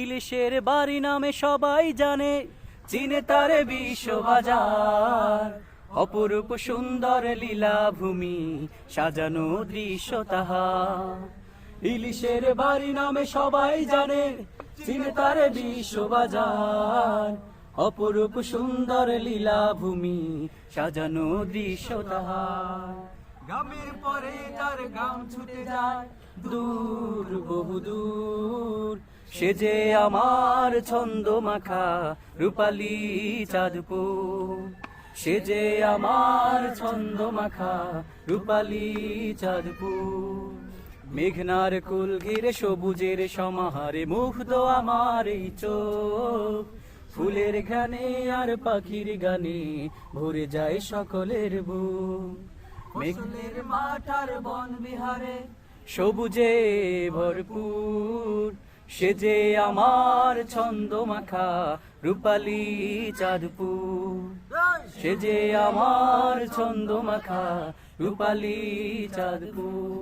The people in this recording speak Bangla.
ইলিশের বাড়ি নামে সবাই জানে, চিনে তারে বিশ্ববাজার। অপরূপ সুন্দর লীলা ভূমি সাজানো দৃশ্য তাহা ইলিশের বাড়ি নামে সবাই জানে, চিনে তারে বিশ্ববাজার। অপরূপ সুন্দর লীলা ভূমি সাজানো দৃশ্য তাহার। গ্রামের পরে তার গ্রাম ছুটে যায়, দূর, বহু দূর। সে যে আমার ছন্দ মাখা রূপালী চাঁদপুর। সে যে আমার ছন্দ মাখা রূপালী চাঁদপুর। মেঘনার কুল ঘিরে সবুজের সমাহারে মুগ্ধ আমার এই চোখ। ফুলের গানে আর পাখির গানে ভরে যায় সকলের বুক। মেঘনের মাঠ আর বন বিহারে সবুজে ভরপুর। সে যে আমার ছন্দ মাখা রূপালি চাঁদপুর। সে যে আমার ছন্দ মাখা রূপালি চাঁদপুর।